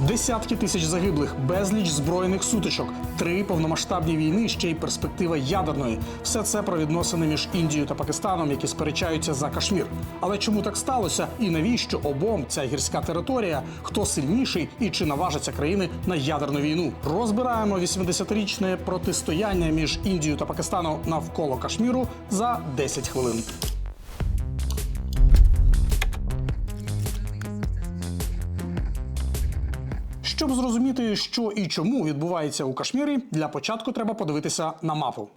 Десятки тисяч загиблих, безліч збройних сутичок, три повномасштабні війни, ще й перспектива ядерної. Все це про відносини між Індією та Пакистаном, які сперечаються за Кашмір. Але чому так сталося? І навіщо обом ця гірська територія? Хто сильніший і чи наважаться країни на ядерну війну? Розбираємо 80-річне протистояння між Індією та Пакистаном навколо Кашміру за 10 хвилин. Щоб зрозуміти, що і чому відбувається у Кашмірі, для початку треба подивитися на мапу.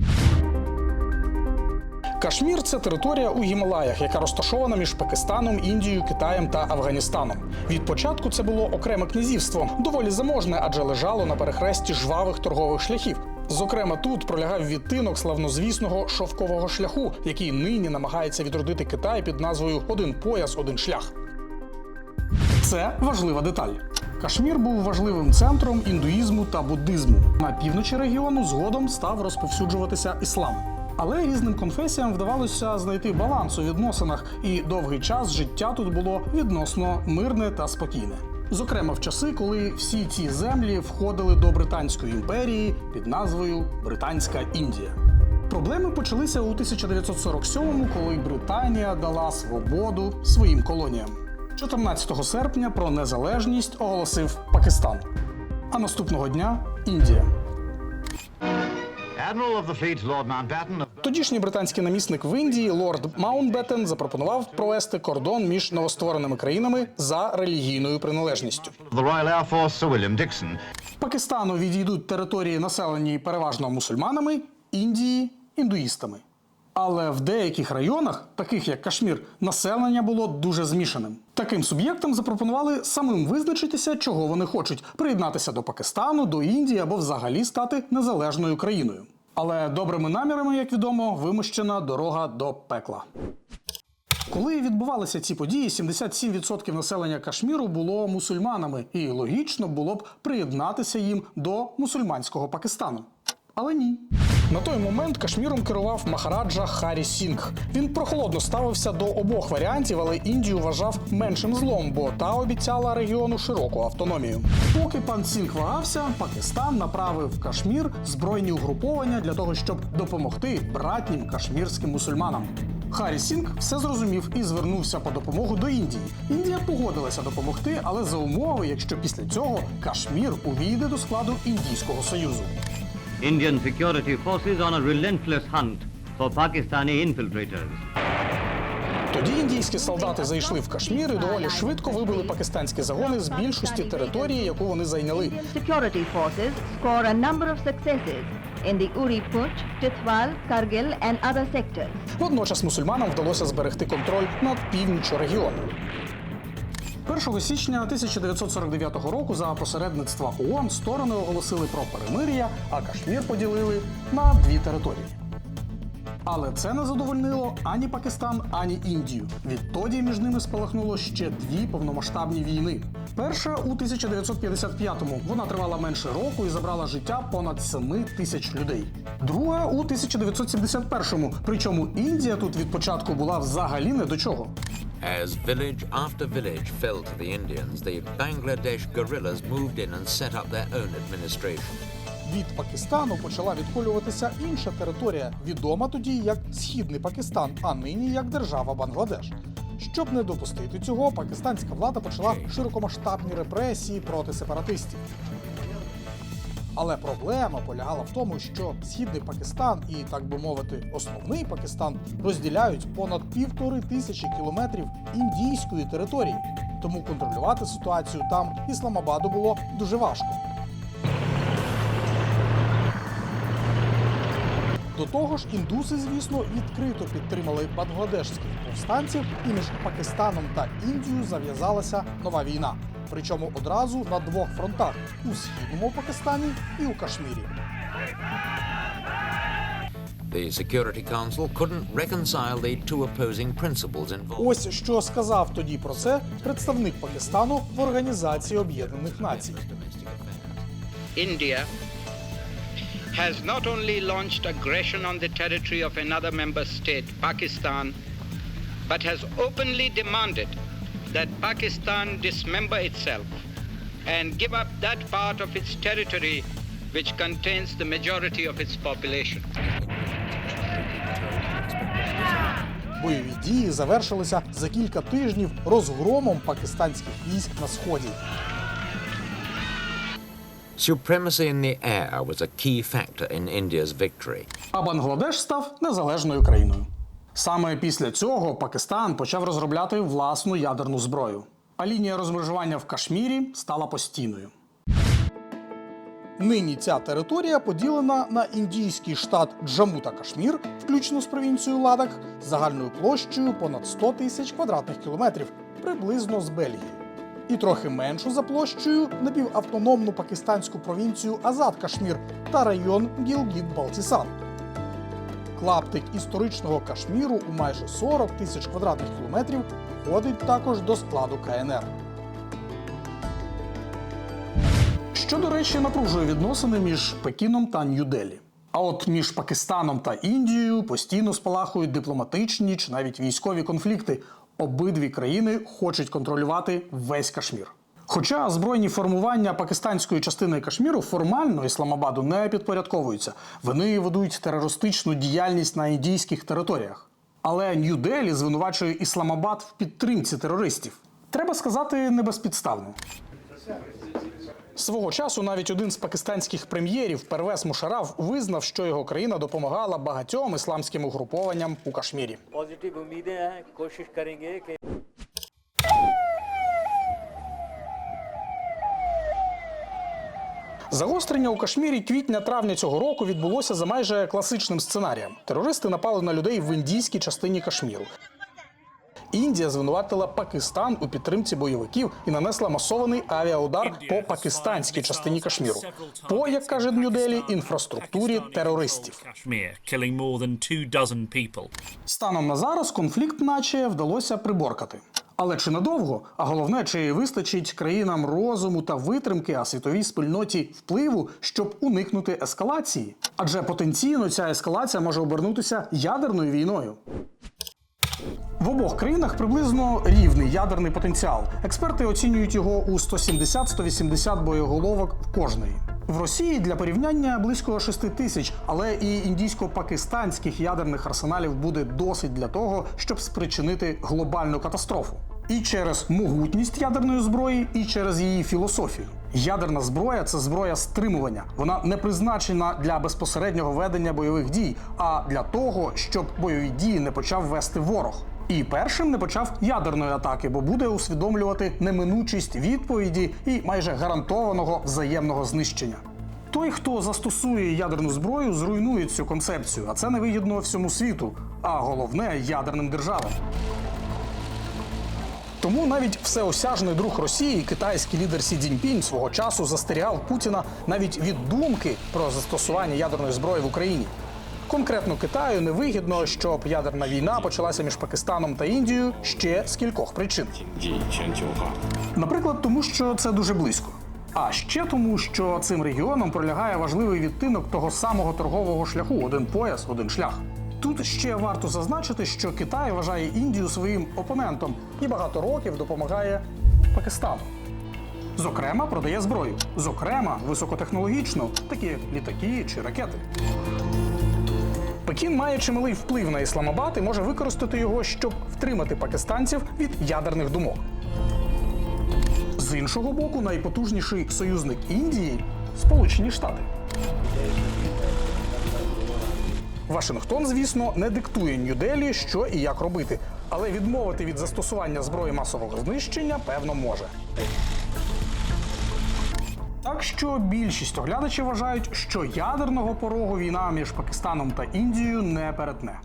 Кашмір це територія у Гімалаях, яка розташована між Пакистаном, Індією, Китаєм та Афганістаном. Від початку це було окреме князівство, доволі заможне, адже лежало на перехресті жвавих торгових шляхів. Зокрема, тут пролягав відтинок славнозвісного шовкового шляху, який нині намагається відродити Китай під назвою Один пояс, один шлях. Це важлива деталь. Кашмір був важливим центром індуїзму та буддизму. На півночі регіону згодом став розповсюджуватися іслам. Але різним конфесіям вдавалося знайти баланс у відносинах, і довгий час життя тут було відносно мирне та спокійне. Зокрема, в часи, коли всі ці землі входили до Британської імперії під назвою Британська Індія. Проблеми почалися у 1947-му, коли Британія дала свободу своїм колоніям. 14 серпня про незалежність оголосив Пакистан. А наступного дня Індія. Тодішній британський намісник в Індії лорд Маунтбеттен запропонував провести кордон між новоствореними країнами за релігійною приналежністю. Пакистану відійдуть території, населені переважно мусульманами, Індії індуїстами. Але в деяких районах, таких як Кашмір, населення було дуже змішаним. Таким суб'єктам запропонували самим визначитися, чого вони хочуть приєднатися до Пакистану, до Індії або взагалі стати незалежною країною. Але добрими намірами, як відомо, вимощена дорога до пекла. Коли відбувалися ці події, 77% населення Кашміру було мусульманами, і логічно було б приєднатися їм до мусульманського Пакистану. Але ні. На той момент Кашміром керував Махараджа Харі Сінг. Він прохолодно ставився до обох варіантів, але Індію вважав меншим злом, бо та обіцяла регіону широку автономію. Поки пан Сінг вагався, Пакистан направив в Кашмір збройні угруповання для того, щоб допомогти братнім кашмірським мусульманам. Харі Сінг все зрозумів і звернувся по допомогу до Індії. Індія погодилася допомогти, але за умови, якщо після цього Кашмір увійде до складу Індійського союзу. Indian security forces on a relentless hunt for Pakistani infiltrators. Тоді індійські солдати зайшли в Кашмір і доволі швидко вибили пакистанські загони з більшості території, яку вони зайняли. Security forces score a number of successes in the Uri Pooch, Tithwal, Kargil and other sectors. Водночас мусульманам вдалося зберегти контроль над північчю регіону. 1 січня 1949 року за посередництва ООН сторони оголосили про перемир'я, а Кашмір поділили на дві території. Але це не задовольнило ані Пакистан, ані Індію. Відтоді між ними спалахнуло ще дві повномасштабні війни. Перша у 1955-му. Вона тривала менше року і забрала життя понад 7 тисяч людей. Друга у 1971-му. Причому Індія тут від початку була взагалі не до чого. As village after village fell to the Indians, the Bangladesh guerrillas moved in and set up their own administration. Від Пакистану почала відколюватися інша територія, відома тоді як Східний Пакистан, а нині як держава Бангладеш. Щоб не допустити цього, пакистанська влада почала широкомасштабні репресії проти сепаратистів. Але проблема полягала в тому, що східний Пакистан і, так би мовити, основний Пакистан розділяють понад півтори тисячі кілометрів індійської території. Тому контролювати ситуацію там Ісламабаду було дуже важко. До того ж, індуси, звісно, відкрито підтримали бангладешських повстанців, і між Пакистаном та Індією зав'язалася нова війна. Причому одразу на двох фронтах у східному Пакистані і у Кашмірі. The Security Council couldn't reconcile the two opposing principles involved. Ось що сказав тоді про це представник Пакистану в Організації Об'єднаних Націй. India has not only launched aggression on the territory of another member state, Pakistan, but has openly demanded that Pakistan dismember itself and give up that part of its territory which contains the majority of its population. Бойові дії завершилися за кілька тижнів розгромом пакистанських військ на сході. Supremacy in the air was a key factor in India's victory. А Бангладеш став незалежною країною. Саме після цього Пакистан почав розробляти власну ядерну зброю. А лінія розмежування в Кашмірі стала постійною. Нині ця територія поділена на індійський штат Джаму та Кашмір, включно з провінцією Ладак, загальною площею понад 100 тисяч квадратних кілометрів, приблизно з Бельгії. І трохи меншу за площею напівавтономну пакистанську провінцію Азад Кашмір та район Гілгіт-Балтісан. Клаптик історичного Кашміру у майже 40 тисяч квадратних кілометрів входить також до складу КНР. Що, до речі, напружує відносини між Пекіном та Нью-Делі. А от між Пакистаном та Індією постійно спалахують дипломатичні чи навіть військові конфлікти. Обидві країни хочуть контролювати весь Кашмір. Хоча збройні формування пакистанської частини Кашміру формально Ісламабаду не підпорядковуються, вони ведуть терористичну діяльність на індійських територіях. Але Нью-Делі звинувачує Ісламабад в підтримці терористів. Треба сказати, не безпідставно. Свого часу навіть один з пакистанських прем'єрів Первес Мушараф визнав, що його країна допомагала багатьом ісламським угрупованням у Кашмірі. Загострення у Кашмірі квітня-травня цього року відбулося за майже класичним сценарієм. Терористи напали на людей в індійській частині Кашміру. Індія звинуватила Пакистан у підтримці бойовиків і нанесла масований авіаудар по пакистанській частині Кашміру. По, як каже Нью-Делі, інфраструктурі терористів. Станом на зараз конфлікт, наче вдалося приборкати. Але чи надовго? А головне, чи вистачить країнам розуму та витримки, а світовій спільноті впливу, щоб уникнути ескалації? Адже потенційно ця ескалація може обернутися ядерною війною. В обох країнах приблизно рівний ядерний потенціал. Експерти оцінюють його у 170-180 боєголовок в кожної. В Росії для порівняння близько 6 тисяч, але і індійсько-пакистанських ядерних арсеналів буде досить для того, щоб спричинити глобальну катастрофу. І через могутність ядерної зброї, і через її філософію. Ядерна зброя це зброя стримування. Вона не призначена для безпосереднього ведення бойових дій, а для того, щоб бойові дії не почав вести ворог. І першим не почав ядерної атаки, бо буде усвідомлювати неминучість відповіді і майже гарантованого взаємного знищення. Той, хто застосує ядерну зброю, зруйнує цю концепцію, а це невигідно всьому світу, а головне ядерним державам. Тому навіть всеосяжний друг Росії, китайський лідер Сі Цзіньпінь, свого часу застерігав Путіна навіть від думки про застосування ядерної зброї в Україні. Конкретно Китаю невигідно, щоб ядерна війна почалася між Пакистаном та Індією ще з кількох причин. Наприклад, тому що це дуже близько. А ще тому, що цим регіоном пролягає важливий відтинок того самого торгового шляху один пояс, один шлях. Тут ще варто зазначити, що Китай вважає Індію своїм опонентом і багато років допомагає Пакистану. Зокрема, продає зброю, зокрема, високотехнологічну, такі літаки чи ракети. Пекін має чималий вплив на Ісламабад і може використати його, щоб втримати пакистанців від ядерних думок. З іншого боку, найпотужніший союзник Індії Сполучені Штати. Вашингтон, звісно, не диктує Нью-Делі, що і як робити, але відмовити від застосування зброї масового знищення певно може. Так що більшість оглядачів вважають, що ядерного порогу війна між Пакистаном та Індією не перетне.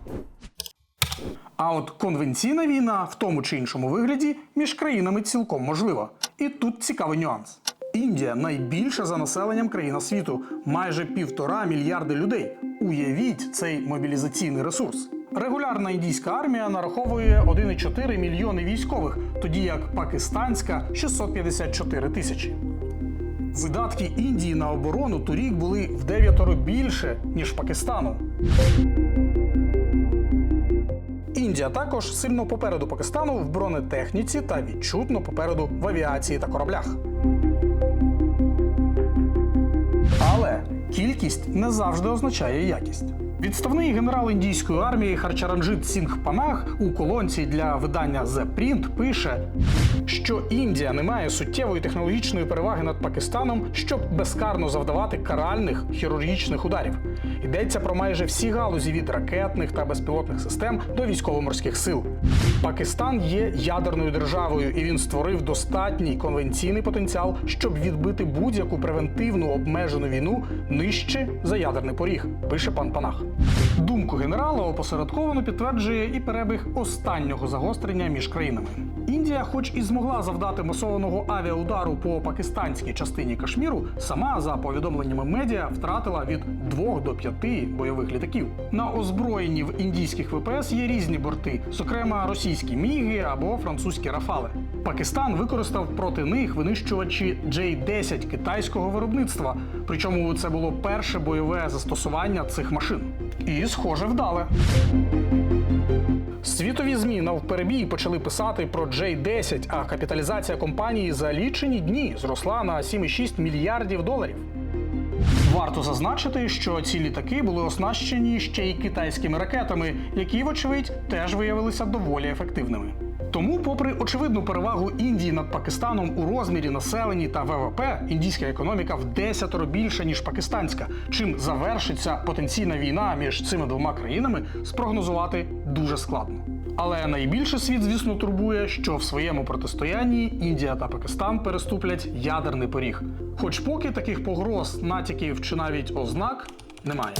А от конвенційна війна в тому чи іншому вигляді між країнами цілком можлива. І тут цікавий нюанс. Індія найбільша за населенням країна світу, майже півтора мільярди людей. Уявіть цей мобілізаційний ресурс. Регулярна індійська армія нараховує 1,4 мільйони військових, тоді як пакистанська 654 тисячі. Видатки Індії на оборону торік були в дев'ятеро більше, ніж Пакистану. Індія також сильно попереду Пакистану в бронетехніці та відчутно попереду в авіації та кораблях. Кількість не завжди означає якість. Відставний генерал індійської армії Харчаранджит Сінг Панах у колонці для видання The Print пише, що Індія не має суттєвої технологічної переваги над Пакистаном, щоб безкарно завдавати каральних хірургічних ударів. Йдеться про майже всі галузі від ракетних та безпілотних систем до військово-морських сил. Пакистан є ядерною державою, і він створив достатній конвенційний потенціал, щоб відбити будь-яку превентивну обмежену війну нижче за ядерний поріг, пише пан Панах. Думку генерала опосередковано підтверджує і перебіг останнього загострення між країнами. Індія, хоч і змогла завдати масованого авіаудару по пакистанській частині Кашміру, сама за повідомленнями медіа втратила від 2 до 5 бойових літаків. На озброєнні в індійських ВПС є різні борти, зокрема російські міги або французькі рафали. Пакистан використав проти них винищувачі J-10 китайського виробництва. Причому це було перше бойове застосування цих машин. І, схоже, вдале. Світові ЗМІ навперебій почали писати про J-10, а капіталізація компанії за лічені дні зросла на 7,6 мільярдів доларів. Варто зазначити, що ці літаки були оснащені ще й китайськими ракетами, які, вочевидь, теж виявилися доволі ефективними. Тому, попри очевидну перевагу Індії над Пакистаном у розмірі населенні та ВВП, індійська економіка в десятеро більша ніж пакистанська. Чим завершиться потенційна війна між цими двома країнами, спрогнозувати дуже складно. Але найбільше світ, звісно, турбує, що в своєму протистоянні Індія та Пакистан переступлять ядерний поріг. Хоч поки таких погроз, натяків чи навіть ознак немає.